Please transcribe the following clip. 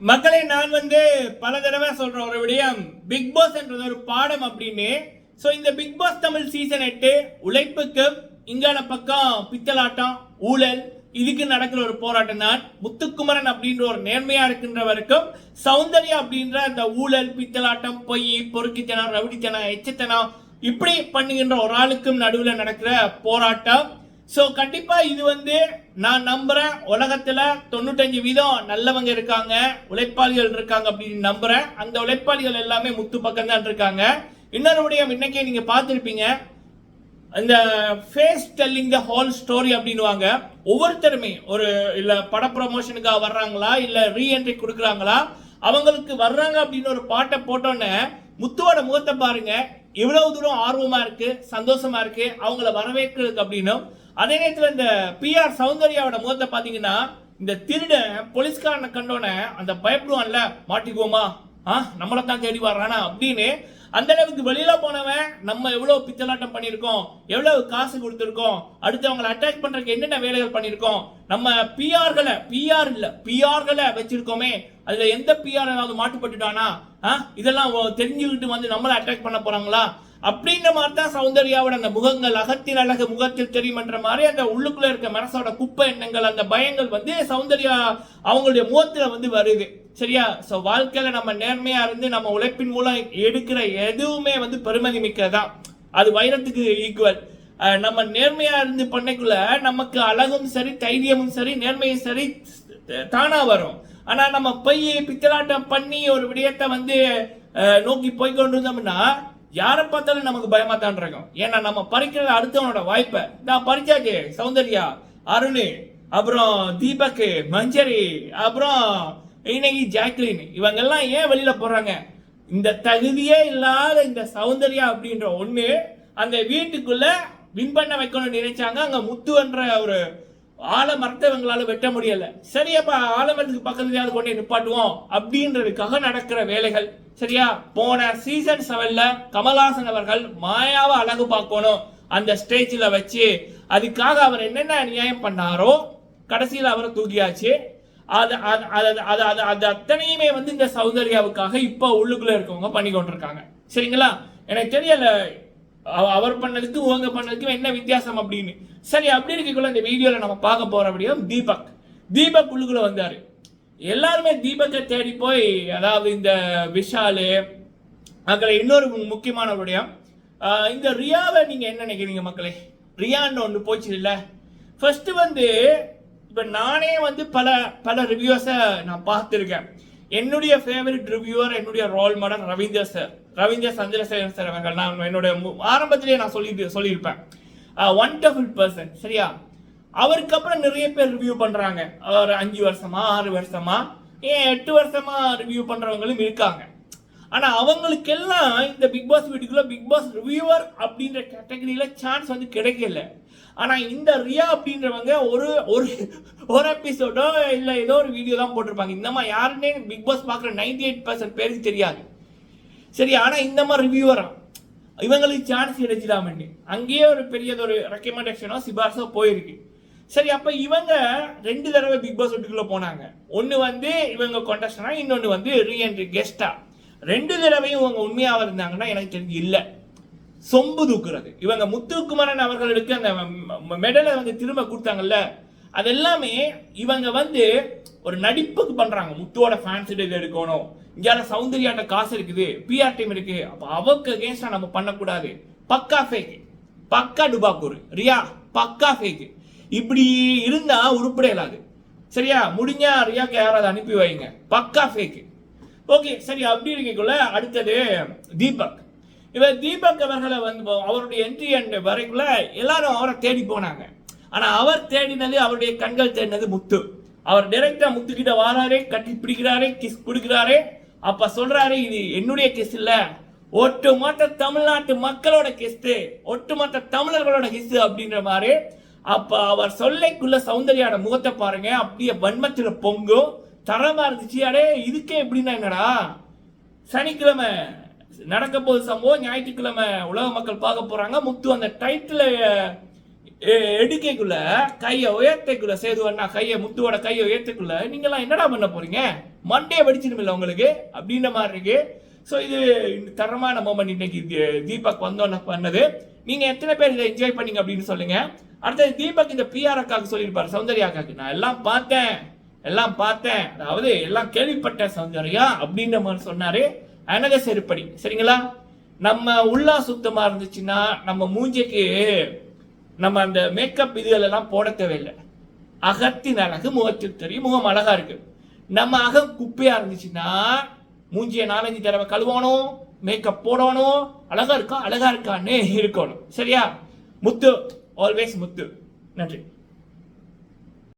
மக்களை நான் வந்து பல தடவை சொல்ற ஒரு விடயம். பிக் பாஸ் என்றது ஒரு பாடம் அப்படின்னு. ஸோ இந்த பிக் பாஸ் தமிழ் சீசன் எட்டு உழைப்புக்கு இங்கால பக்கம் பித்தலாட்டம் ஊழல் இதுக்கு நடக்கிற ஒரு போராட்டம் தான். முத்துக்குமரன் அப்படின்ற ஒரு நேர்மையா இருக்கின்றவருக்கும் சௌந்தர்யா அப்படின்ற அந்த ஊழல் பித்தலாட்டம் பொய் பொறுக்கித்தனம் ரவுடித்தனம் எச்சத்தனம் இப்படி பண்ணுகின்ற ஒரு ஆளுக்கும் நடுவில் நடக்கிற போராட்டம். ஸோ கண்டிப்பா இது வந்து நான் நம்புறேன். உலகத்துல தொண்ணூத்தஞ்சு வீதம் நல்லவங்க இருக்காங்க உழைப்பாளிகள் இருக்காங்க அப்படின்னு நம்புறேன். அந்த உழைப்பாளிகள் எல்லாமே முத்து பக்கம் தான் இருக்காங்க. இன்னொரு விடயம் இன்னைக்கே நீங்க பார்த்துருப்பீங்க. இந்த face telling the whole story அப்படின்னுவாங்க. ஒவ்வொருத்தருமே ஒரு இல்ல பட ப்ரமோஷனுக்காக வர்றாங்களா இல்ல ரீஎன்ட்ரி கொடுக்குறாங்களா அவங்களுக்கு வர்றாங்க அப்படின்னு ஒரு பாட்டை போட்டோன்னே முத்துவோட முகத்தை பாருங்க. இவ்வளவு தூரம் ஆர்வமா இருக்கு சந்தோஷமா இருக்கு அவங்கள வரவேற்கிறதுக்கு அப்படின்னும் அதே நேரத்தில் இந்த பிஆர் சௌந்தர்யாவோட முகத்தை பார்த்தீங்கன்னா இந்த திருடன் போலீஸ்காரனை கண்டோன்னே அந்த பயப்படுவான்ல மாட்டிக்குவோமா? ஆ நம்மளை தான் தேடி வர்றானா? அப்படின்னு அந்த அளவுக்கு வெளியில போனவன் நம்ம எவ்வளவு பித்தலாட்டம் பண்ணியிருக்கோம் எவ்வளவு காசு கொடுத்துருக்கோம் அடுத்தவங்களை அட்டாக் பண்றதுக்கு என்னென்ன வேலைகள் பண்ணியிருக்கோம் நம்ம பிஆர்களை பிஆர் இல்ல பிஆர்களை வச்சிருக்கோமே அதுல எந்த பிஆர் ஏதாவது மாட்டுப்பட்டுட்டானா? ஆ? இதெல்லாம் தெரிஞ்சுக்கிட்டு வந்து நம்மளை அட்டாக் பண்ண போறாங்களா? அப்படின்ற மாதிரி தான் சௌந்தர்யாவோட அந்த முகங்கள் அகத்தின் அழகு முகத்தில் தெரியுமன்ற மாதிரி அந்த உள்ளுக்குள்ள இருக்க மனசோட குப்பை எண்ணங்கள் அந்த பயங்கள் வந்து சௌந்தர்யா அவங்களுடைய முகத்துல வந்து வருது. சரியா? ஸோ வாழ்க்கையில நம்ம நேர்மையா இருந்து நம்ம உழைப்பின் மூலம் எடுக்கிற எதுவுமே வந்து பெருமதி மிக்கதா? அது வைரத்துக்கு ஈக்குவல் நம்ம நேர்மையா இருந்து பண்ணக்குள்ள நமக்கு அழகும் சரி தைரியமும் சரி நேர்மையும் சரி தானா வரும். ஆனா நம்ம பைய பித்தலாட்டம் பண்ணி ஒரு விடயத்தை வந்து நோக்கி போய் கொண்டு இருந்தோம்னா யாரை பார்த்தாலும் நமக்கு பயமா தான் இருக்கும். ஏன்னா நம்ம பறிக்கிற அடுத்தவனோட வாய்ப்பை நான் பறிச்சாச்சு. சௌந்தர்யா அருண் அப்புறம் தீபக் மஞ்சரி அப்புறம் இன்னைக்கு ஜாக்லின். இவங்கெல்லாம் ஏன் வெளியில போறாங்க? இந்த தகுதியே இல்லாத இந்த சௌந்தர்யா அப்படின்ற ஒண்ணு அந்த வீட்டுக்குள்ள வின் பண்ண வைக்கணும்னு நினைச்சாங்க. அங்க முத்துன்ற ஒரு ஆலமரத்தை இவங்களால வெட்ட முடியல. சரி அப்போ ஆலமரத்துக்கு பக்கத்துலையாவது கொண்டு நிப்பாட்டுவோம் அப்படின்றதுக்காக நடக்கிற வேலைகள். சரியா? போன சீசன் செவன்ல கமல்ஹாசன் அவர்கள் மாயாவை அழகு பார்க்கணும் அந்த ஸ்டேஜில் வச்சு அதுக்காக அவர் என்னென்ன அநியாயம் பண்ணாரோ கடைசியில் அவரை தூக்கியாச்சு. அது அது அது அது அது அத்தனையுமே வந்து இந்த சௌந்தர்யாவுக்காக இப்போ உள்ளுக்குள்ள இருக்கவங்க பண்ணி கொண்டிருக்காங்க. சரிங்களா? எனக்கு தெரியல அவர் பண்ணதுக்கு உங்க பண்ணதுக்கு என்ன வித்தியாசம் அப்படின்னு. சரி அப்படி இருக்கக்குள்ள இந்த வீடியோவில் நம்ம பார்க்க போகிற அப்படியும் தீபக். தீபக் உள்ளுக்குள்ள வந்தார். எல்லாருமே தீபக்கை தேடி போய் அதாவது இந்த விஷாலு அதில் இன்னொரு முக்கியமான விடயம் இந்த ரியாவை நீங்கள் என்ன நினைக்கிறீங்க மக்களே? ரியான்னு ஒன்று போச்சு இல்லை ஃபர்ஸ்ட் வந்து இப்போ நானே வந்து பல பல ரிவ்யூஸை நான் பார்த்துருக்கேன். என்னுடைய ஃபேவரட் ரிவ்யூவர் என்னுடைய role model Ravindar sir. Ravindar Chandrasekar sir அவர்கள். நான் என்னுடைய மு- ஆரம்பத்திலேயே நான் சொல்லி சொல்லியிருப்பேன். ஒண்டர்ஃபுல் பர்சன் சரியா? அவருக்கு அப்புறம் நிறைய பேர் ரிவ்யூ பண்ணுறாங்க ஒரு அஞ்சு வருஷமா ஆறு வருஷமா ஏன் எட்டு வருஷமா ரிவ்யூ பண்ணுறவங்களும் இருக்காங்க. ஆனால் அவங்களுக்கெல்லாம் இந்த பிக் பாஸ் வீட்டுக்குள்ளே பிக் பாஸ் ரிவ்யூவர் அப்படின்ற கேட்டகரியில் சான்ஸ் வந்து கிடைக்கல. ஆனால் இந்த ரியா அப்படின்றவங்க ஒரு ஒரு ஒரு எபிசோடோ இல்லை ஏதோ ஒரு வீடியோ தான் போட்டிருப்பாங்க. இந்த மாதிரி யாருன்னே பிக் பாஸ் பார்க்குற நைன்டி எயிட் பர்சன்ட் பேருக்கு தெரியாது. சரி ஆனால் இந்த மாதிரி ரிவ்யூவரா இவங்களுக்கு சான்ஸ் கிடைச்சிடாமட்டு அங்கேயே ஒரு பெரியதொரு ரெக்கமெண்டேஷனோ சிபாரிசோ போயிருக்கு. சரி அப்போ இவங்க ரெண்டு தடவை பிக் பாஸ் வீட்டுக்குள்ள போனாங்க. ஒன்று வந்து இவங்க கொண்டஸ்டனா இன்னொன்று வந்து ரீஎன்ட்ரி கெஸ்டா ரெண்டு தடவையும் இவங்க உண்மையாக இருந்தாங்கன்னா எனக்கு தெரிஞ்சு இல்லை. சொம்பு தூக்குறது. இவங்க முத்துக்குமரன் அவர்களுக்கு அந்த மெடலை வந்து திரும்ப கொடுத்தாங்கல்ல. அதெல்லாமே இவங்க வந்து ஒரு நடிப்புக்கு பண்றாங்க. முத்துவோட ஃபேன்ஸ் இது எடுக்கணும். இங்கே சௌந்தர்யாட்ட காசு இருக்குது. பிஆர் டீம் இருக்கு. அப்போ அவக்கு அகேன்ஸ்டா நம்ம பண்ணக்கூடாது. பக்கா ஃபேக் பக்கா டுபாக்கூர். ரியா பக்கா ஃபேக் இப்படி இருந்தா உருப்பட அது சரியா? முடிஞ்சா ரியாக்கு யாராவது அனுப்பி வைங்க. பக்கா ஃபேக் ஓகே சரி அப்படி இருக்கக்குள்ள அடுத்தது தீபக். இவர் தீபக் அவர்களை வந்து அவருடைய என்ட்ரி அண்ட் வரைக்குள்ள எல்லாரும் அவரை தேடி போனாங்க. ஆனால் அவர் தேடினது அவருடைய கண்கள் தேடினது முத்து. அவர் டைரக்டா முத்து கிட்ட வாராரே கட்டி பிடிக்கிறாரே கிஸ் கொடுக்கிறாரே. அப்ப சொல்றாரு இது என்னுடைய கிஸ் இல்ல. ஒட்டுமொத்த தமிழ்நாட்டு மக்களோட கிஸ்து ஒட்டுமொத்த தமிழர்களோட கிஸ் அப்படின்ற மாதிரி. அப்ப அவர் சொல்லைக்குள்ள சௌந்தர்யோட முகத்தை பாருங்க அப்படியே வன்மத்துல பொங்கும். தரமா இருந்துச்சு அடே இதுக்கே எப்படின்னா என்னடா? சனிக்கிழமை நடக்க போகுது சம்பவம் ஞாயிற்றுக்கிழமை உலக மக்கள் பார்க்க போறாங்க. முத்து அந்த டைட்டில் எடுக்கைக்குள்ள கையை உயர்த்தைக்குள்ள சேதுவண்ணா கையை முத்துவோட கையை உயர்த்தைக்குள்ள நீங்களாம் என்னடா பண்ண போறீங்க? மண்டே வெடிச்சிடுமில்ல உங்களுக்கு? அப்படின்ற மாதிரி இருக்கு. ஸோ இது தரமான மூமெண்ட் இன்னைக்கு தீபக் வந்தோன்னு பண்ணது. நீங்க எத்தனை பேர் இதை என்ஜாய் பண்ணீங்க அப்படின்னு சொல்லுங்க. அடுத்தது தீபக் இந்த பிஆர் அக்காவுக்கு சொல்லியிருப்பார் சௌந்தர்யா அக்காக்கு நான் எல்லாம் பார்த்தேன். எல்லாம் பார்த்தேன். அதாவது எல்லாம் கேள்விப்பட்டேன் சௌந்தர்யா அப்படின்ற மாதிரி சொன்னாரு. அனக செருப்படி. சரிங்களா? நம்ம உள்ளா சுத்தமா இருந்துச்சுன்னா நம்ம மூஞ்சிக்கு நம்ம அந்த மேக்கப் இதுகள் எல்லாம் போட தேவையில்லை. அகத்தின் அழகு முகத்தில் தெரியும். முகம் அழகா இருக்கு. நம்ம அகம் குப்பையா இருந்துச்சுன்னா மூஞ்சியை நாலஞ்சு தடவை கழுவணும் மேக்கப் போடணும். அழகா இருக்கா? அழகா இருக்கான்னு இருக்கணும். சரியா? முத்து. ஆல்வேஸ் முத்து. நன்றி.